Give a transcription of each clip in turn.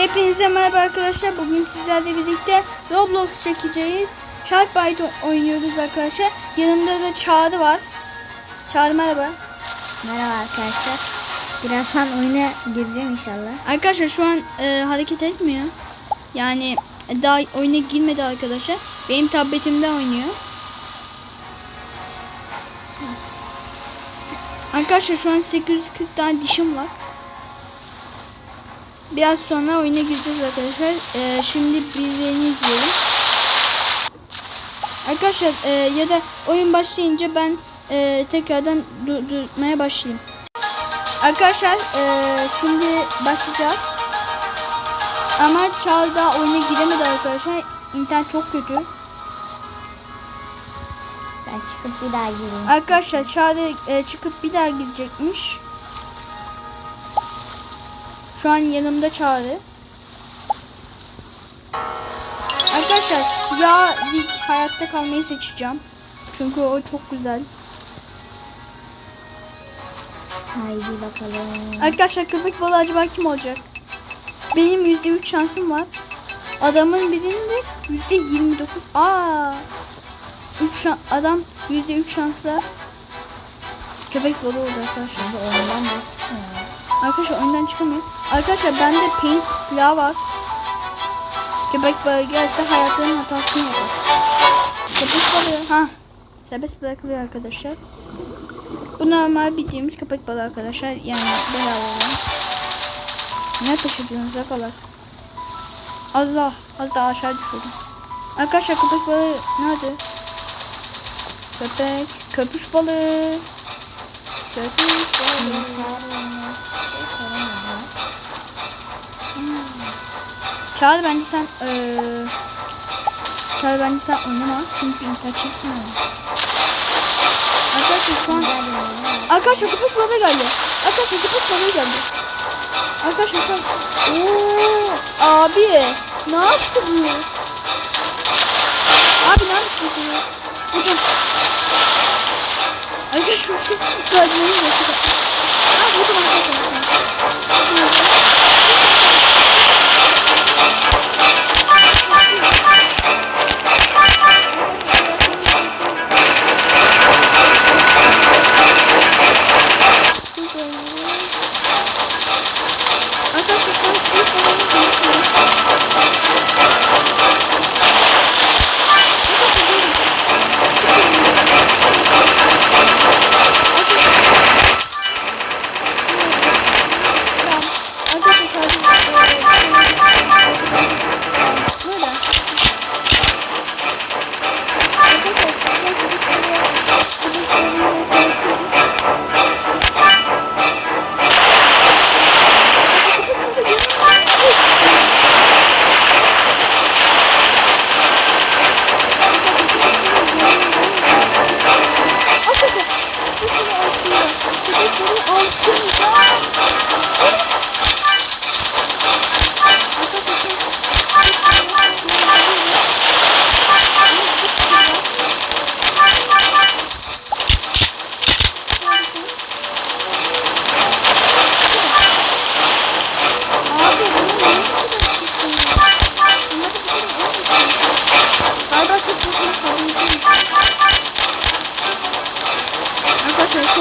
Hepinize merhaba arkadaşlar. Bugün sizlerle birlikte Roblox çekeceğiz. Shark Bite oynuyoruz arkadaşlar. Yanımda da Çağrı var. Çağrı merhaba. Merhaba arkadaşlar. Birazdan oyuna gireceğim inşallah. Arkadaşlar şu an e, hareket etmiyor. Yani daha oyuna girmedi arkadaşlar. Benim tabletimde oynuyor. Arkadaşlar şu an 840 tane dişim var. Biraz sonra oyuna gireceğiz arkadaşlar. E, şimdi birilerini izleyelim. Arkadaşlar e, ya da oyun başlayınca ben e, tekrardan durdurmaya başlayayım. Arkadaşlar eee, şimdi başlayacağız. Ama Çağrı daha oyuna giremedi arkadaşlar. İnternet çok kötü. Ben çıkıp bir daha gireyim. Arkadaşlar Çağrı eee, çıkıp bir daha girecekmiş. Şu an yanımda Çağrı. Arkadaşlar ya lig hayatta kalmayı seçeceğim. Çünkü o çok güzel. Haydi bakalım. Arkadaşlar köpek balığı acaba kim olacak? Benim %3 şansım var. Adamın birinin de %29. Aa! 3 şan- adam %3 şansla köpek balığı oldu arkadaşlar. Oyundan da çıkmıyor. Arkadaşlar önden çıkamıyor. Arkadaşlar bende paint silah var. Köpek balığı gelse hayatının hatasını yapar. Köpek balığı ha serbest bırakılıyor arkadaşlar. Bu normal bildiğimiz köpek balığı arkadaşlar. Yani bedava olan. Ne ediyorsunuz arkadaşlar? Az daha, az daha aşağı düşürdüm. Arkadaşlar köpek balığı nerede? Köpek, köpüş balığı. Köpüş balığı. Çağrı bence sen eee Çağrı bence sen oynama çünkü internet çekmiyor. Arkadaşlar şu an Arkadaşlar köpek balığı geldi. Arkadaşlar köpek balığı geldi. Arkadaşlar şu an Oo, abi ne yaptı bu? Abi ne yaptı bu? Hocam Arkadaşlar şu Gölgeyi yaşadı. Aa vurdum arkadaşlar. Arkadaşlar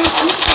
Thank you.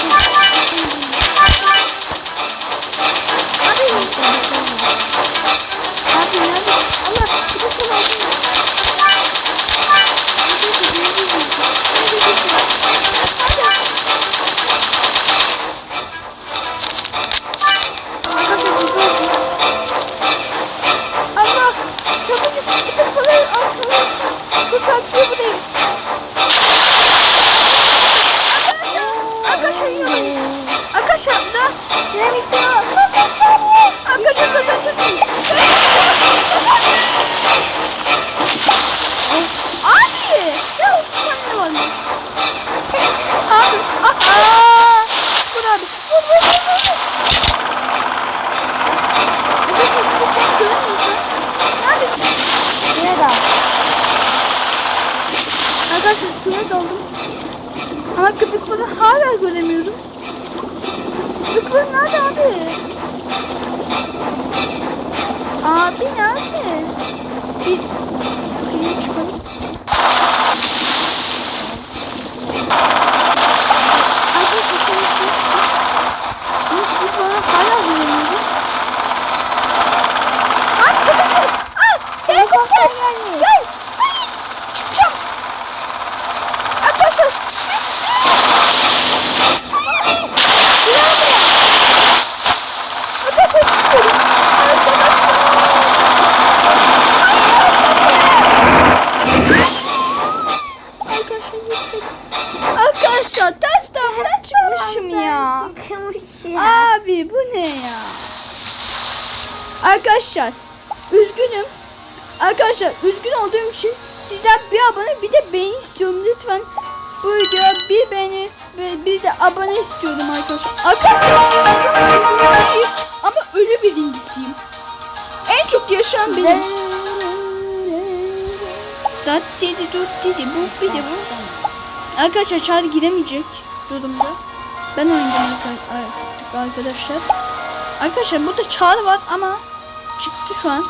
Arkadaşlar üzgünüm. Arkadaşlar üzgün olduğum için sizden bir abone bir de beğeni istiyorum. Lütfen bu videoya bir beğeni ve bir de abone istiyorum arkadaşlar. Arkadaşlar ama ölü birincisiyim. En çok yaşayan benim. Dat dedi dut dedi bu bir de bu. Arkadaşlar Çağrı giremeyecek durumda. Ben oynayacağım arkadaşlar. Arkadaşlar burada Çağrı var ama çıktı şu an.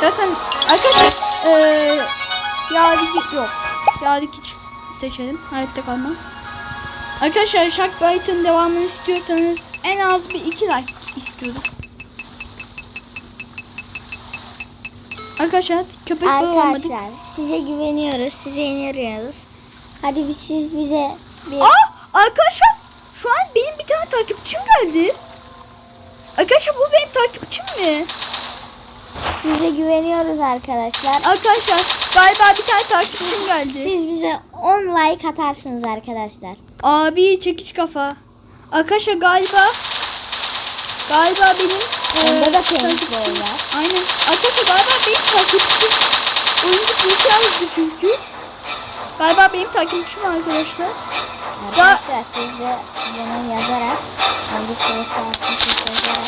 Sen arkadaşlar eee Yadiki yok. Yadiki çık seçelim. Hayatta kalma. Arkadaşlar Shark Bite'ın devamını istiyorsanız en az bir iki like istiyorum. Arkadaşlar köpek balığı olmadık. Arkadaşlar size güveniyoruz. Size inanıyoruz. Hadi bir siz bize bir Aa arkadaşlar şu an benim bir tane takipçim geldi. Arkadaşlar bu benim takipçim mi? size güveniyoruz arkadaşlar. Arkadaşlar galiba bir tane takipçim geldi. Siz bize 10 like atarsınız arkadaşlar. Abi çekiç kafa. Arkadaşlar galiba galiba benim Onda eee, da takipçim-. Aynen. Arkadaşlar galiba benim takipçim oyuncu bilgisayardı çünkü. Galiba benim takipçim arkadaşlar. Arkadaşlar siz de bunu yazarak Önce Pro'su 63 yazarak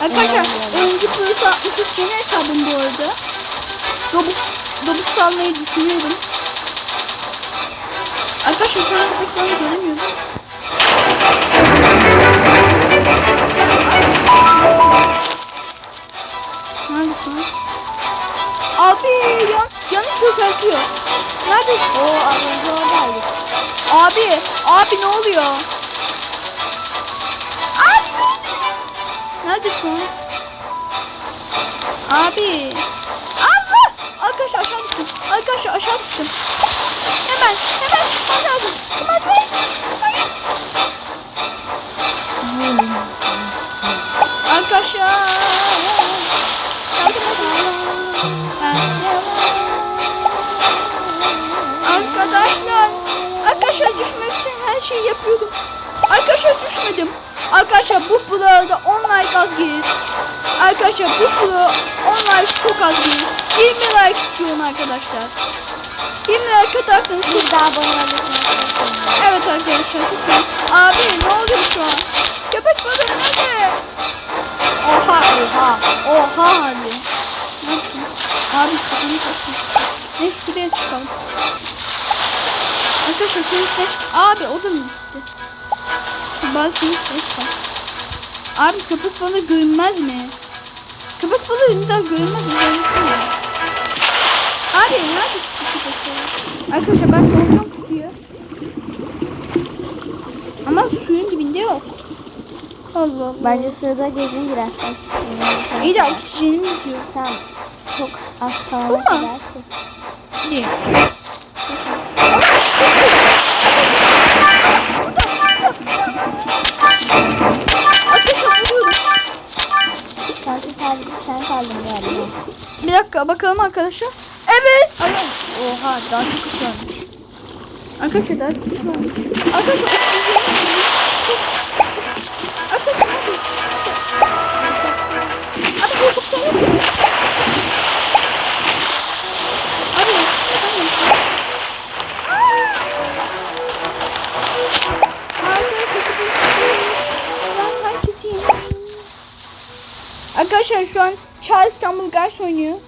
e, Arkadaşlar oyuncu Plus 63 yeni hesabım bu arada. Robux, Robux almayı düşünüyorum. Arkadaşlar şu an köpekleri göremiyorum. Nerede şu an? Abi yan, yanı çökertiyor. Nerede? O az önce oradaydık. Abi, abi ne oluyor? Abi? Nerede şu an? Abi. Allah! Arkadaşlar aşağı düştüm. Arkadaşlar aşağı düştüm. Hemen, hemen çıkmam lazım. Şu merdiveni. Hayır. Arkadaşlar. Edin. Arkadaşlar. Arkadaşlar düşmek için her şeyi yapıyordum. Arkadaşlar düşmedim. Arkadaşlar bu bloğa 10 like az gelir. Arkadaşlar bu bloğa 10 like çok az gelir. 20 like istiyorum arkadaşlar. 20 like atarsanız Bir daha abone sevinirim. Evet arkadaşlar çok iyi. Abi ne oluyor şu an? Köpek balığı nerede? Oha oha oha abi. Ne yapıyorsun? Abi kafanı taktım. Neyse şuraya çıkalım. Arkadaşlar şunun üstüne çık. Abi o da mı gitti? Şu ben şunun üstüne çıkalım. Abi köpek balığı görünmez mi? Köpek balığı ünlüden görünmez mi? Abi nerede köpek balığı? Arkadaşlar ben dolacağım kutuyu. Ama suyun dibinde yok. Allah Allah. Bence sırada gezin biraz. Oksijenim İyi de oksijenim bitiyor. Tamam. Çok az kalana kadar şey. Değil. Sadece sen kaldın galiba. Bir dakika bakalım arkadaşlar. Evet. Ay, oha daha çok iş varmış. Arkadaşlar daha çok iş varmış. Arkadaşlar Arkadaşlar şu an Charles İstanbul Guards oynuyor.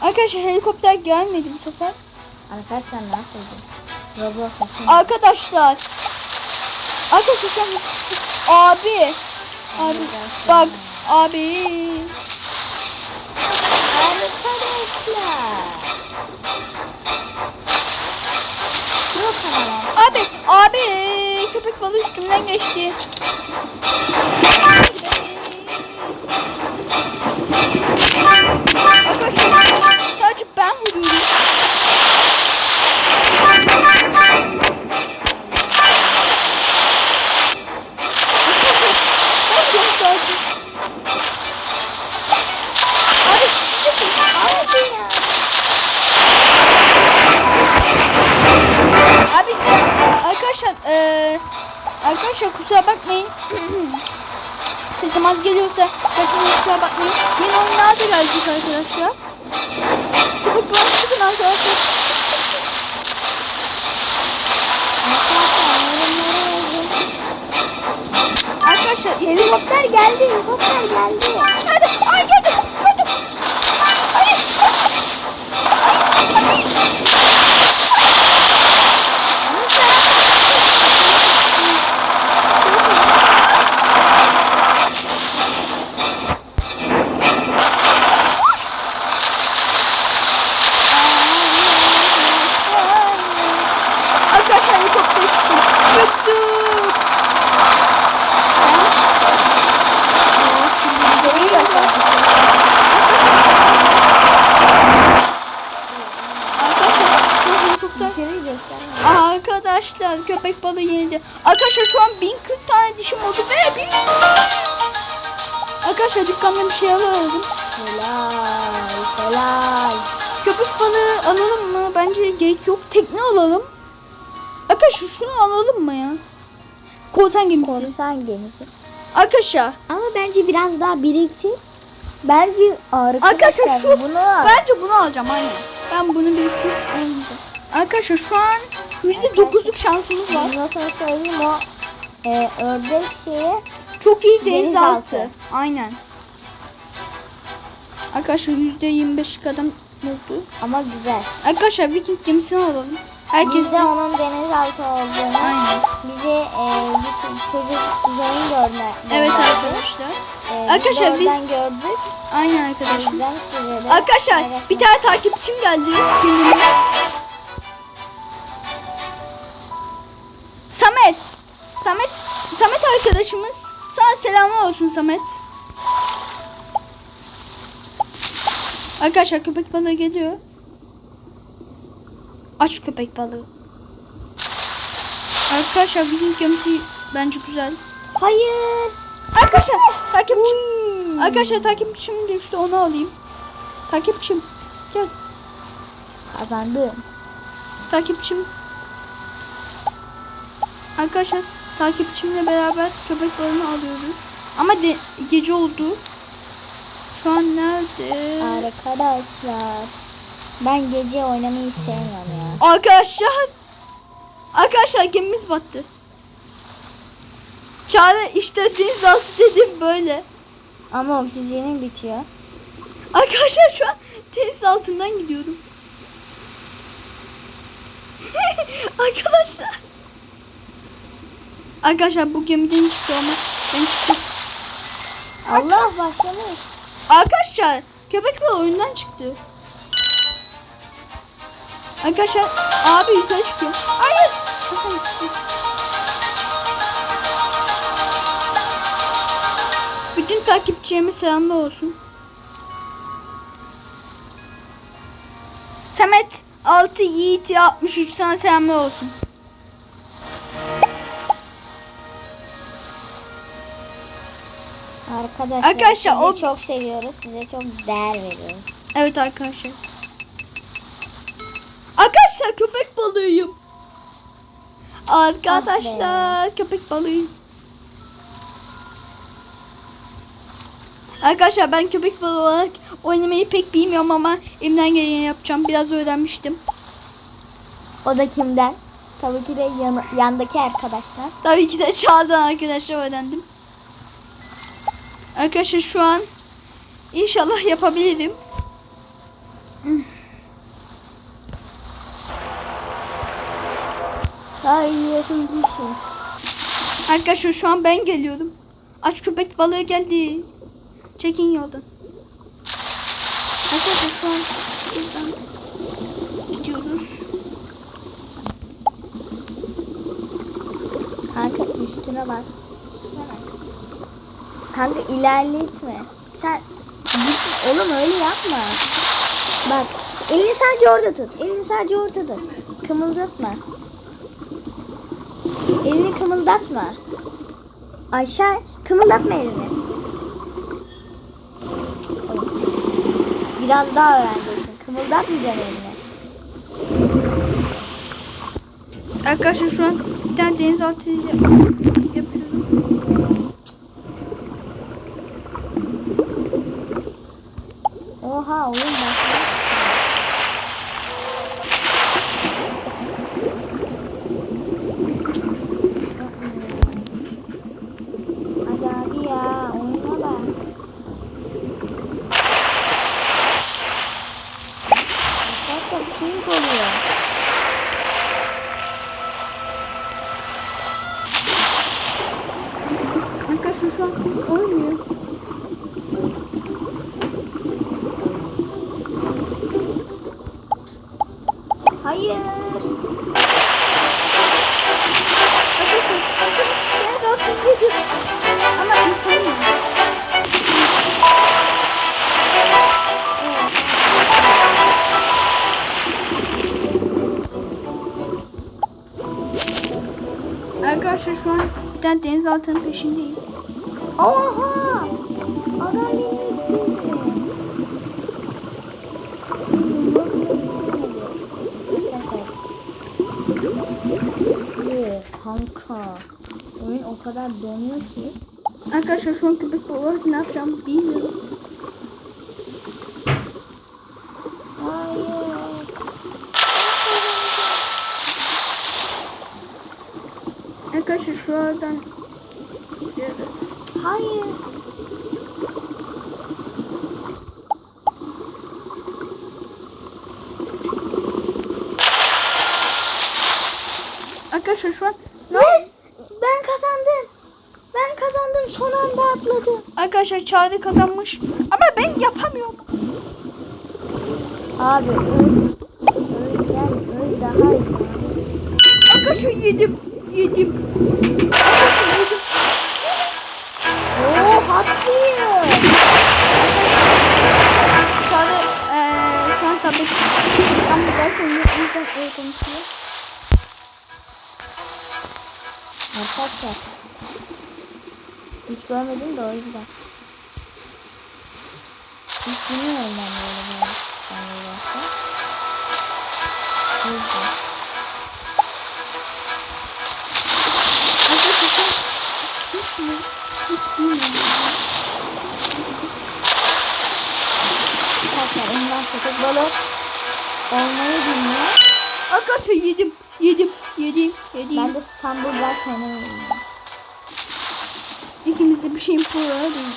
Arkadaşlar helikopter gelmedi bu sefer. Arkadaşlar ne yapıyordun? Roblox için. Arkadaşlar. Arkadaşlar şu an... Abi. Abi. Bak. Abi. Arkadaşlar. Abi. Abi. Köpek balığı üstümden geçti. Arkadaşlar sadece Helikopter geldi, helikopter geldi. Dışarıyı göster. Arkadaşlar köpek balığı yenildi. Arkadaşlar şu an 1040 tane dişim oldu ve 1000 Arkadaşlar dükkandan bir şey alalım. Helal, helal. Köpek balığı alalım mı? Bence gerek yok. Tekne alalım. Arkadaşlar şunu alalım mı ya? Korsan gemisi. Korsan gemisi. Arkadaşlar. Ama bence biraz daha biriktir. Bence arkadaşlar, Arkadaşlar şu bunu al. bence bunu alacağım aynen. Ben bunu biriktirip alacağım. Arkadaşlar şu an %9'luk şansımız var. Bundan sonra söyleyeyim o e, ördek şeyi Çok iyi denizaltı. Denizaltı. Aynen. Arkadaşlar %25 kadar oldu. ama güzel. Arkadaşlar Viking gemisini alalım. Herkes Biz de onun denizaltı olduğunu Aynen. bize e, ç- çocuk Zeyn gördü. Evet arkadaşlar. E, Arkadaşlar, biz gördük. Aynen arkadaşlar. Arkadaşlar bir tane takipçim geldi. Samet. Samet. Samet arkadaşımız. Sana selamlar olsun Samet. Arkadaşlar köpek balığı geliyor. Aç köpek balığı. Arkadaşlar Viking gemisi bence güzel. Hayır. Arkadaşlar takipçim. Arkadaşlar takipçim düştü onu alayım. Takipçim. Gel. Kazandım. Takipçim. Arkadaşlar takipçimle beraber köpek balığını alıyoruz. Ama de, gece oldu. Şu an nerede? Arkadaşlar. Ben gece oynamayı sevmiyorum ya. Arkadaşlar. Arkadaşlar gemimiz battı. Çare işte denizaltı dedim böyle. Ama oksijenim bitiyor. Arkadaşlar şu an deniz altından gidiyorum. Arkadaşlar. Arkadaşlar bu gemiden hiçbir şey olmaz. Ben çıkacağım. Allah başlamış. Arkadaşlar köpek balığı oyundan çıktı. Arkadaşlar abi yukarı çıkıyor. Hayır. Bütün takipçilerime selamlar olsun. Samet 6 Yiğit 63 sana selamlar olsun. Arkadaşlar, Arkadaşlar, sizi o- çok seviyoruz. Size çok değer veriyoruz. Evet arkadaşlar. Arkadaşlar köpek balığıyım. Arkadaşlar köpek balığıyım. Arkadaşlar ben köpek balığı olarak oynamayı pek bilmiyorum ama elimden geleni yapacağım. Biraz öğrenmiştim. O da kimden? Tabii ki de yan- yandaki arkadaşlar. Tabii ki de çağdan arkadaşlar öğrendim. Arkadaşlar şu an inşallah yapabilirim. Ay yakın kişi. Arkadaşlar şu an ben geliyorum. Aç köpek balığı geldi. Çekin yoldan. Arkadaşlar şu an Buradan gidiyoruz. Kanka üstüne Kanka ilerletme. Sen git oğlum öyle yapma. Bak elini sadece orada tut. Elini sadece orada tut. Kımıldatma. Elini kımıldatma. Aşağı kımıldatma elini. Biraz daha öğreneceksin. Kımıldatmayacaksın elini. Arkadaşlar şu an bir tane denizaltı yapıyorum. Oha oyun başladı. Hadi hadi ya oyuna bak. Arkadaşlar pink oluyor. Arkadaşlar şu an oynuyor. Hayır. Ama insan mı? Arkadaşlar şu an bir tane denizaltının peşindeyim. Kadar donuyor ki. Arkadaşlar şu an köpek balığı ne yapacağım bilmiyorum. Arkadaşlar şuradan Hayır. Arkadaşlar şu an Yes! Ben kazandım. Ben kazandım. Son anda atladım. Arkadaşlar Çağrı kazanmış. Ama ben yapamıyorum. Abi öl. Öleceksin. Öl daha iyi. Arkadaşlar yedim. Yedim. Arkadaşlar yedim. Oo. Çağrı şu an tablet İstanbul derseniz o yüzden öyle konuşuyor. Arkadaşlar. Görmedim de o yüzden. Hiç bilmiyorum ben böyle bir İstanbul varsa. O yüzden. Arkadaşlar hiç mi? Hiç bilmiyorum. Arkadaşlar ondan köpek balığı olmayı bilmiyor. Arkadaşlar yedim. Yedim. Yedim. Yedim. Ben de İstanbul ders oynamayı bilmiyorum. İkimiz de bir şeyin pro değil.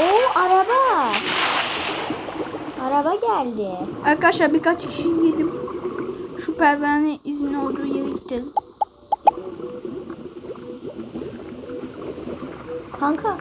Oo araba. Araba geldi. Arkadaşlar birkaç kişi yedim. Şu pervane izin olduğu yere gidelim. Kanka.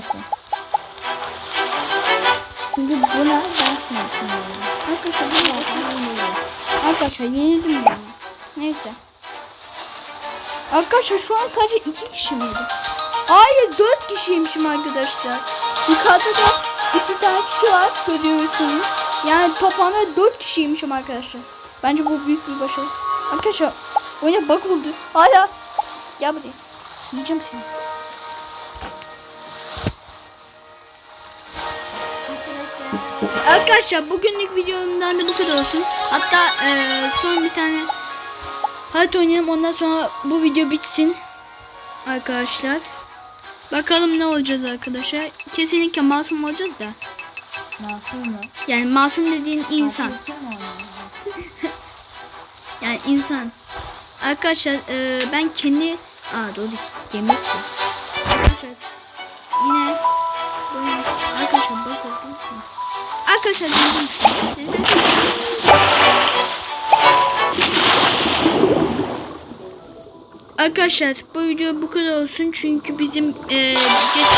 Basmıyorsun. Çünkü buna basmıyorsun. Arkadaşlar bu ne? Arkadaşlar yenildim ya. Neyse. Arkadaşlar şu an sadece iki kişi miydi? Hayır dört kişiymişim arkadaşlar. Yukarıda da iki tane kişi var görüyorsunuz. Yani toplamda dört kişiymişim arkadaşlar. Bence bu büyük bir başarı. Arkadaşlar oyuna bak oldu. Hala. Gel buraya. Yiyeceğim seni. Arkadaşlar bugünlük videomdan da bu kadar olsun. Hatta eee, son bir tane harita oynayalım ondan sonra bu video bitsin. Arkadaşlar. Bakalım ne olacağız arkadaşlar. Kesinlikle masum olacağız da. Masum mu? Yani masum dediğin insan. Kim? Yani insan. Arkadaşlar e, ben kendi... Aa doğru gemi yok. Arkadaşlar yine arkadaşlar bak oldu. Arkadaşlar düştüm. Arkadaşlar bu video bu kadar olsun çünkü bizim e, geç